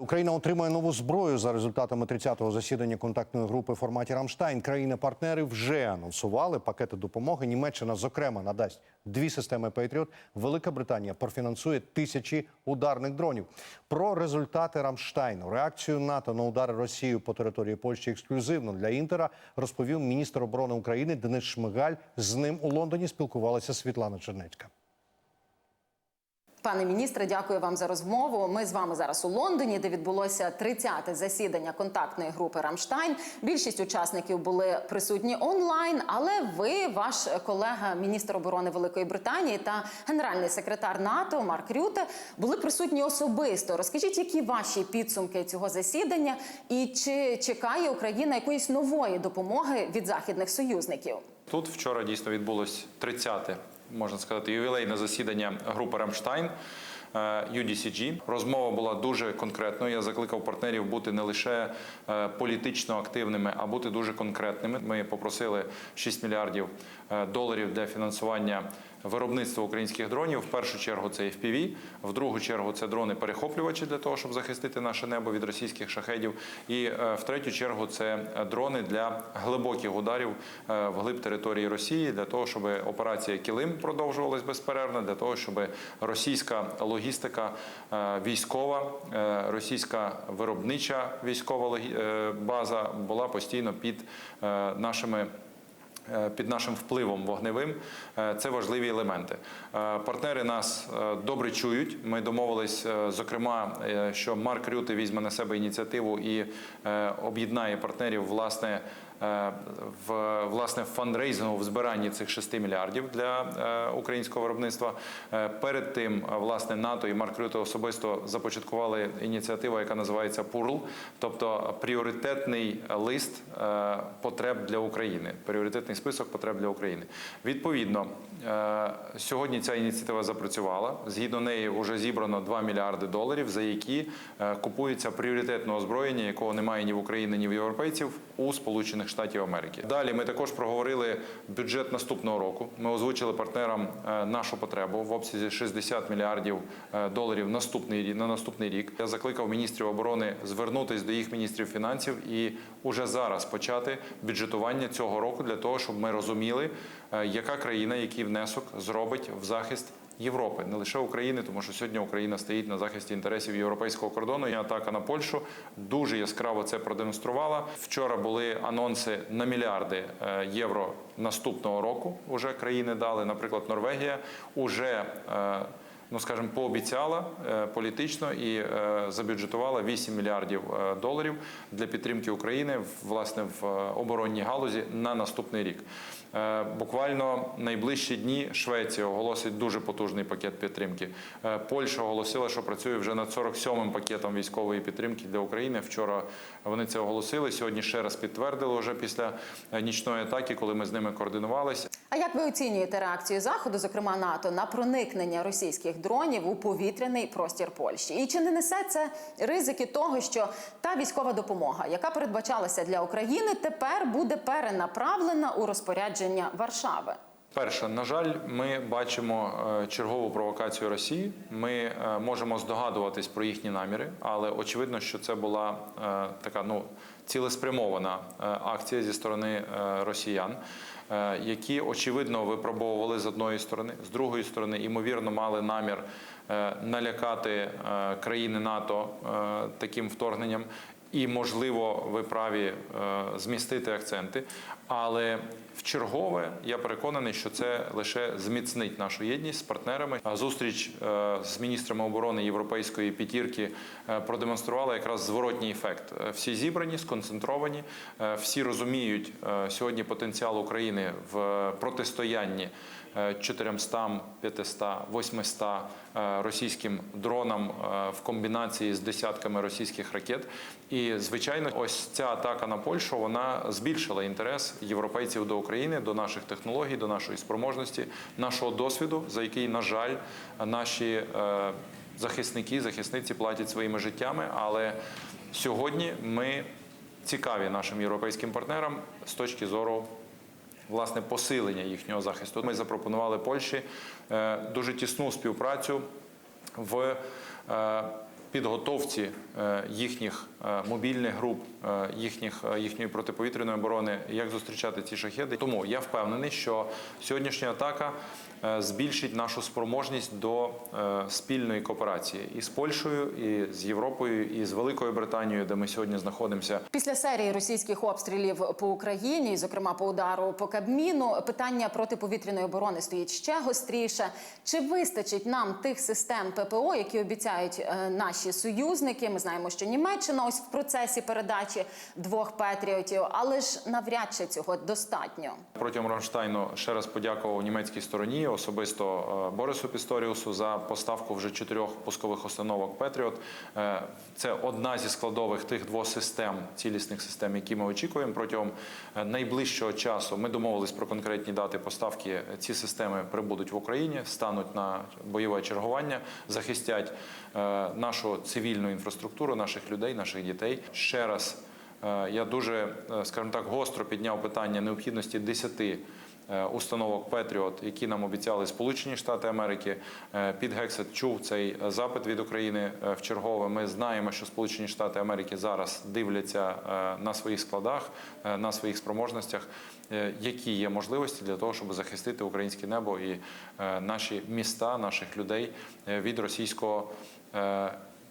Україна отримує нову зброю за результатами 30-го засідання контактної групи в форматі Рамштайн. Країни-партнери вже анонсували пакети допомоги. Німеччина, зокрема, надасть дві системи Петріот. Велика Британія профінансує тисячі ударних дронів. Про результати Рамштайну, реакцію НАТО на удари Росії по території Польщі ексклюзивно для Інтера розповів міністр оборони України Денис Шмигаль. З ним у Лондоні спілкувалася Світлана Чернецька. Пане міністре, дякую вам за розмову. Ми з вами зараз у Лондоні, де відбулося 30-те засідання контактної групи Рамштайн. Більшість учасників були присутні онлайн, але ви, ваш колега, міністр оборони Великої Британії та генеральний секретар НАТО Марк Рюте були присутні особисто. Розкажіть, які ваші підсумки цього засідання, і чи чекає Україна якоїсь нової допомоги від західних союзників? Тут вчора дійсно відбулось 30-те, можна сказати, ювілейне засідання групи Рамштайн. е, UDCG. розмова була дуже конкретною. Я закликав партнерів бути не лише е, політично активними, а бути дуже конкретними. Ми попросили 6 мільярдів е, доларів для фінансування виробництва українських дронів. В першу чергу це FPV, в другу чергу це дрони-перехоплювачі для того, щоб захистити наше небо від російських шахедів. І е, в третю чергу це дрони для глибоких ударів е, вглиб території Росії, для того, щоб операція Килим продовжувалась безперервно, для того, щоб російська логістика е, військова, російська виробнича військова база була постійно під нашими під нашим впливом вогневим Е, це важливі елементи. Е, Партнери нас е, добре чують. Ми домовились, е, зокрема, е, що Марк Рюти візьме на себе ініціативу і е, об'єднає партнерів власне. Е, В власне в фандрейзингу в збиранні цих 6 мільярдів для е, українського виробництва. Е, Перед тим власне НАТО і Марк Рюте особисто започаткували ініціативу, яка називається ПУРЛ, тобто пріоритетний лист потреб для України, пріоритетний список потреб для України. Відповідно, сьогодні ця ініціатива запрацювала. Згідно неї вже зібрано 2 мільярди доларів, за які е, купується пріоритетне озброєння, якого немає ні в Україні, ні в європейців у Сполучених Штатів Америки. Далі ми також проговорили бюджет наступного року. Ми озвучили партнерам е, нашу потребу в обсязі 60 мільярдів е, доларів наступний на наступний рік. Я закликав міністрів оборони звернутися до їх міністрів фінансів і уже зараз почати бюджетування цього року для того, щоб ми розуміли, е, яка країна, який внесок зробить в захист. Європи, не лише України, тому що сьогодні Україна стоїть на захисті інтересів європейського кордону. І атака на Польщу дуже яскраво це продемонструвала. Вчора були анонси на мільярди е, євро наступного року. Уже країни дали. Наприклад, Норвегія уже е, ну скажімо, пообіцяла е, політично і е, забюджетувала 8 мільярдів е, доларів для підтримки України власне в е, оборонній галузі на наступний рік. Е, Буквально найближчі дні Швеція оголосить дуже потужний пакет підтримки. Е, Польща оголосила, що працює вже над 47-м пакетом військової підтримки для України. Вчора вони це оголосили. Сьогодні ще раз підтвердили вже після е, нічної атаки, коли ми з ними координувалися. А як ви оцінюєте реакцію Заходу, зокрема НАТО, на проникнення російських дронів у повітряний простір Польщі? І чи не несе це ризики того, що та військова допомога, яка передбачалася для України, тепер буде перенаправлена у розпорядження Варшави? Перше, на жаль, ми бачимо е, чергову провокацію Росії. Ми е, можемо здогадуватись про їхні наміри, але очевидно, що це була е, така ну цілеспрямована акція зі сторони росіян. Які очевидно випробовували з одної сторони, з другої сторони, ймовірно, мали намір налякати країни НАТО таким вторгненням, і можливо, ви праві змістити акценти. Але в чергове я переконаний, що це лише зміцнить нашу єдність з партнерами. А Зустріч е, з міністрами оборони європейської п'ятірки е, продемонструвала якраз зворотній ефект. Е, Всі зібрані, сконцентровані, всі розуміють сьогодні потенціал України в протистоянні. е, 400, 500, 800 е, російським дронам в комбінації з десятками російських ракет. І звичайно, ось ця атака на Польщу вона збільшила інтерес європейців до України, до наших технологій, до нашої спроможності, нашого досвіду, за який, на жаль, наші е, захисники, захисниці платять своїми життями. Але сьогодні ми цікаві нашим європейським партнерам з точки зору власне посилення їхнього захисту. Ми запропонували Польщі е, дуже тісну співпрацю в е, підготовці е, їхніх е, мобільних груп, е, їхніх, їхньої протиповітряної оборони, як зустрічати ці шахеди. Тому я впевнений, що сьогоднішня атака збільшить нашу спроможність до спільної кооперації і з Польщею, і з Європою, і з Великою Британією, де ми сьогодні знаходимося. Після серії російських обстрілів по Україні, зокрема по удару по Кабміну, питання протиповітряної оборони стоїть ще гостріше. Чи вистачить нам тих систем ППО, які обіцяють е, наші союзники? Ми знаємо, що Німеччина ось в процесі передачі двох патріотів, але ж навряд чи цього достатньо. Протягом Рамштайну ще раз подякував німецькій стороні, особисто е, Борису Пісторіусу за поставку вже чотирьох пускових установок Петріот. Е, Це одна зі складових тих двох систем, цілісних систем, які ми очікуємо протягом е, найближчого часу. Ми домовились про конкретні дати поставки. Ці системи прибудуть в Україні, стануть на бойове чергування, захистять е, нашу цивільну інфраструктуру, наших людей, наших дітей. Ще раз Е, Я дуже, е, скажімо так, гостро підняв питання необхідності 10 е, установок Петріот, які нам обіцяли Сполучені Штати Америки. Під Гексет чув цей запит від України в чергове. Ми знаємо, що Сполучені Штати Америки зараз дивляться на своїх складах, на своїх спроможностях, які є можливості для того, щоб захистити українське небо і наші міста, наших людей від російського.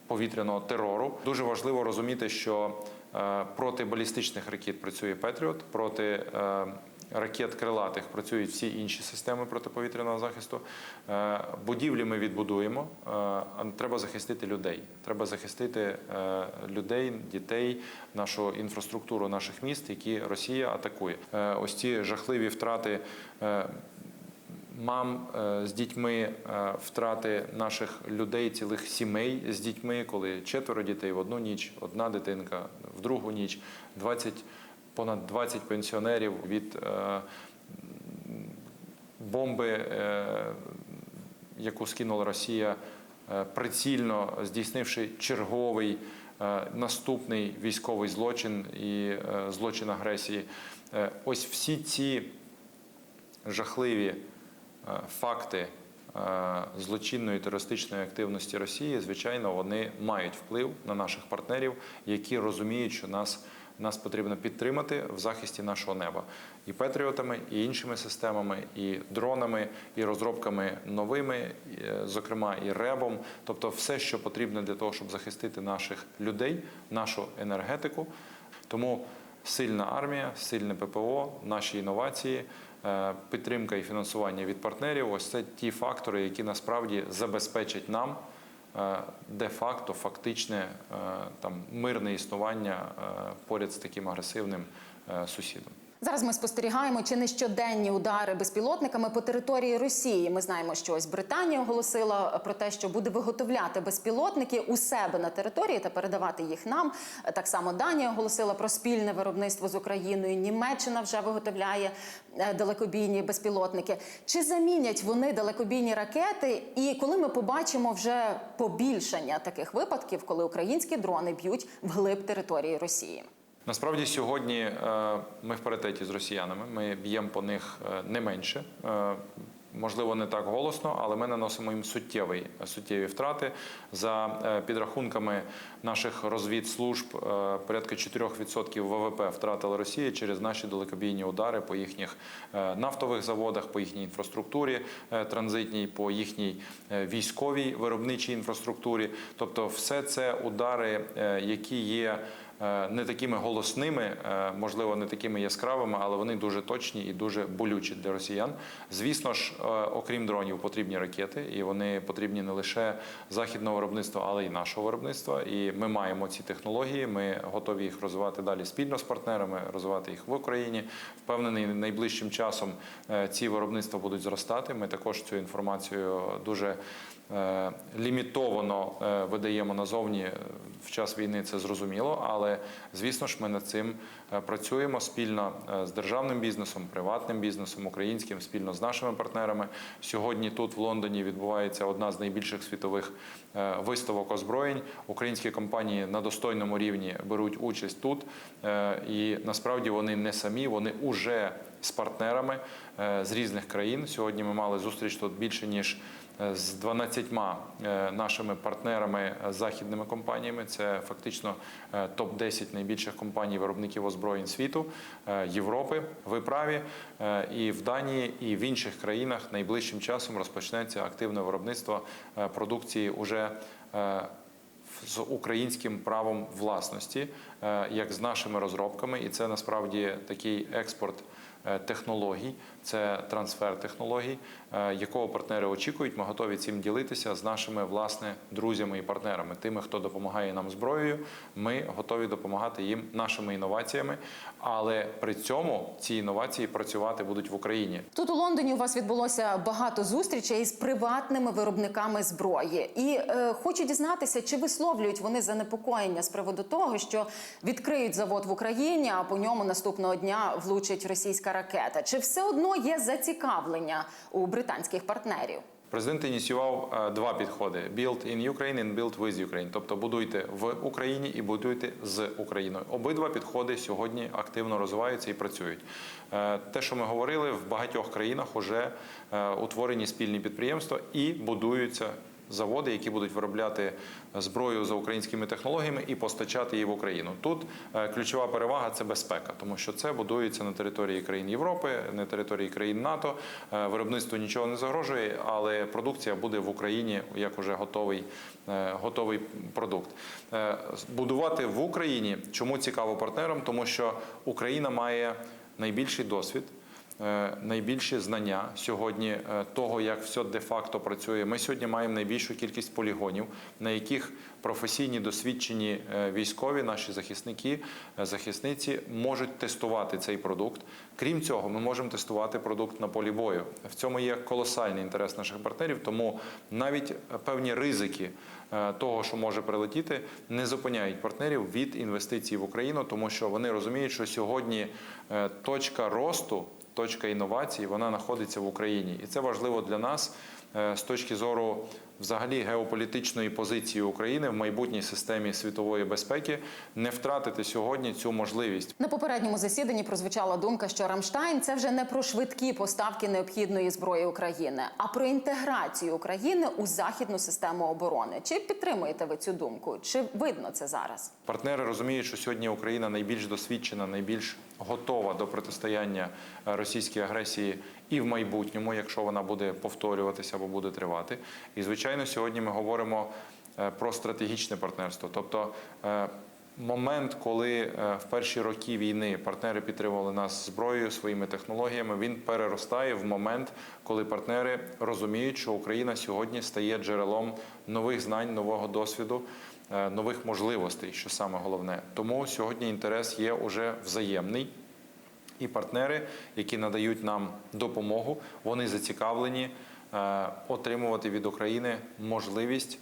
Повітряного терору. Дуже важливо розуміти, що е, проти балістичних ракет працює Петріот, проти е, ракет крилатих працюють всі інші системи протиповітряного захисту. Е, Будівлі ми відбудуємо. Треба захистити людей. Треба захистити людей, дітей, нашу інфраструктуру наших міст, які Росія атакує. Ось ці жахливі втрати. Мам е, з дітьми, е, втрати наших людей, цілих сімей з дітьми, коли четверо дітей в одну ніч, одна дитинка в другу ніч, 20, понад 20 пенсіонерів від е, бомби, яку скинула Росія, прицільно здійснивши черговий наступний військовий злочин і злочин агресії. Ось всі ці жахливі факти е, злочинної терористичної активності Росії, звичайно, вони мають вплив на наших партнерів, які розуміють, що нас. Нас потрібно підтримати в захисті нашого неба і патріотами, і іншими системами, і дронами, і розробками новими, е, зокрема і ребом, тобто все, що потрібно для того, щоб захистити наших людей, нашу енергетику. Тому сильна армія, сильне ППО, наші інновації, е, підтримка і фінансування від партнерів ось це ті фактори, які насправді забезпечать нам е, де-факто фактичне е, там мирне існування е, поряд з таким агресивним е, сусідом. Зараз ми спостерігаємо чи не щоденні удари безпілотниками по території Росії. Ми знаємо, що ось Британія оголосила про те, що буде виготовляти безпілотники у себе на території та передавати їх нам. Так само Данія оголосила про спільне виробництво з Україною. Німеччина вже виготовляє е, далекобійні безпілотники. Чи замінять вони далекобійні ракети? І коли ми побачимо вже побільшення таких випадків, коли українські дрони б'ють вглиб території Росії? Насправді сьогодні е, ми в паритеті з росіянами. Ми б'ємо по них е, не менше. Е, Можливо, не так голосно, але ми наносимо їм суттєві, суттєві втрати. За підрахунками наших розвідслужб, порядка 4% ВВП втратила Росія через наші далекобійні удари по їхніх нафтових заводах, по їхній інфраструктурі транзитній, по їхній військовій виробничій інфраструктурі. Тобто, все це удари, які є не такими голосними, е, можливо, не такими яскравими, але вони дуже точні і дуже болючі для росіян. Звісно ж, е, окрім дронів, потрібні ракети, і вони потрібні не лише західного виробництва, але й нашого виробництва. І ми маємо ці технології. Ми готові їх розвивати далі спільно з партнерами, розвивати їх в Україні. Впевнений, найближчим часом е, ці виробництва будуть зростати. Ми також цю інформацію дуже е, лімітовано е, видаємо назовні е, в час війни. Це зрозуміло, але звісно ж, ми над цим е, працюємо спільно е, з державним бізнесом, приватним бізнесом, українським, спільно з нашими партнерами. Сьогодні тут в Лондоні відбувається одна з найбільших світових е, виставок озброєнь. Українські компанії на достойному рівні беруть участь тут, Е, і насправді вони не самі, вони уже з партнерами е, з різних країн. Сьогодні ми мали зустріч тут більше ніж е, з 12 е, нашими партнерами е, західними компаніями. Це фактично е, топ-10 найбільших компаній виробників озброєнь світу Європи. Ви праві і в Данії, і в інших країнах найближчим часом розпочнеться активне виробництво продукції уже. з українським правом власності, як з нашими розробками, і це насправді такий експорт технологій, це трансфер технологій, якого партнери очікують. Ми готові цим ділитися з нашими власне друзями і партнерами, тими, хто допомагає нам зброєю. Ми готові допомагати їм нашими інноваціями, але при цьому ці інновації працювати будуть в Україні. Тут у Лондоні у вас відбулося багато зустрічей з приватними виробниками зброї, і е, хочу дізнатися, чи висловлюють вони занепокоєння з приводу того, що відкриють завод в Україні, а по ньому наступного дня влучить російська ракета. Чи все одно є зацікавлення у британських партнерів? Президент ініціював е, два підходи: «Build in Ukraine» and «Build with Ukraine», тобто будуйте в Україні і будуйте з Україною. Обидва підходи сьогодні активно розвиваються і працюють. Е, Те, що ми говорили, в багатьох країнах вже утворені спільні підприємства і будуються. Заводи, які будуть виробляти зброю за українськими технологіями і постачати її в Україну. Тут е, ключова перевага це безпека, тому що це будується на території країн Європи, на території країн НАТО. Е, Виробництву нічого не загрожує, але продукція буде в Україні як уже готовий, е, готовий продукт. Е, Будувати в Україні чому цікаво партнерам, тому що Україна має найбільший досвід. Е, Найбільші знання сьогодні е, того, як все де-факто працює. Ми сьогодні маємо найбільшу кількість полігонів, на яких професійні досвідчені е, військові, наші захисники, захисниці можуть тестувати цей продукт. Крім цього, ми можемо тестувати продукт на полі бою. В цьому є колосальний інтерес наших партнерів, тому навіть певні ризики того, що може прилетіти, не зупиняють партнерів від інвестицій в Україну, тому що вони розуміють, що сьогодні точка росту точка інновації вона знаходиться в Україні, і це важливо для нас з точки зору взагалі геополітичної позиції України в майбутній системі світової безпеки не втратити сьогодні цю можливість. На попередньому засіданні прозвучала думка, що Рамштайн це вже не про швидкі поставки необхідної зброї України, а про інтеграцію України у західну систему оборони. Чи підтримуєте ви цю думку? Чи видно це зараз? Партнери розуміють, що сьогодні Україна найбільш досвідчена, найбільш готова до протистояння е, російській агресії і в майбутньому, якщо вона буде повторюватися або буде тривати. І звичайно, сьогодні ми говоримо е, про стратегічне партнерство, тобто. е, Момент, коли е, в перші роки війни партнери підтримували нас зброєю своїми технологіями, він переростає в момент, коли партнери розуміють, що Україна сьогодні стає джерелом нових знань, нового досвіду, нових можливостей, що саме головне. Тому сьогодні інтерес є уже взаємний. І партнери, які надають нам допомогу, вони зацікавлені е, отримувати від України можливість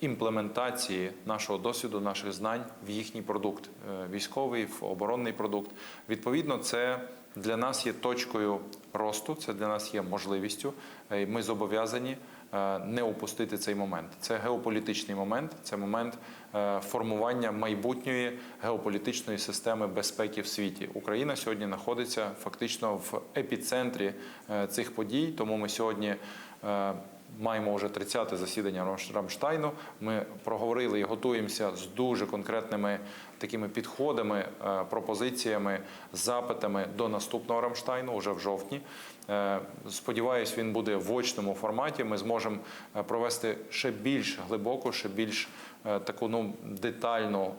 імплементації нашого досвіду, наших знань в їхній продукт, е, військовий, в оборонний продукт. Відповідно, це для нас є точкою росту, це для нас є можливістю. Е, Ми зобов'язані не опустити цей момент. Це геополітичний момент, це момент е, формування майбутньої геополітичної системи безпеки в світі. Україна сьогодні знаходиться фактично в епіцентрі е, цих подій, тому ми сьогодні. Маємо вже 30-те засідання Рамш- Рамштайну. Ми проговорили і готуємося з дуже конкретними такими підходами, е, пропозиціями, запитами до наступного Рамштайну вже в жовтні. Е, Сподіваюсь, він буде в очному форматі. Ми зможемо е, провести ще більш глибоку, ще більш таку ну детальну.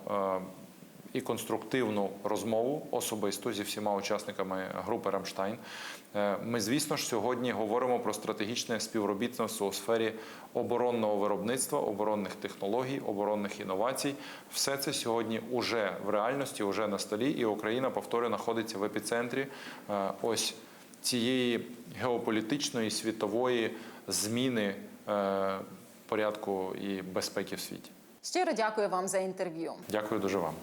І конструктивну розмову особисто зі всіма учасниками групи Рамштайн. Е, Ми, звісно ж, сьогодні говоримо про стратегічне співробітництво у сфері оборонного виробництва, оборонних технологій, оборонних інновацій. Все це сьогодні уже в реальності, уже на столі, і Україна, повторюю, знаходиться в епіцентрі е, ось цієї геополітичної світової зміни е, порядку і безпеки в світі. Щиро дякую вам за інтерв'ю. Дякую дуже вам.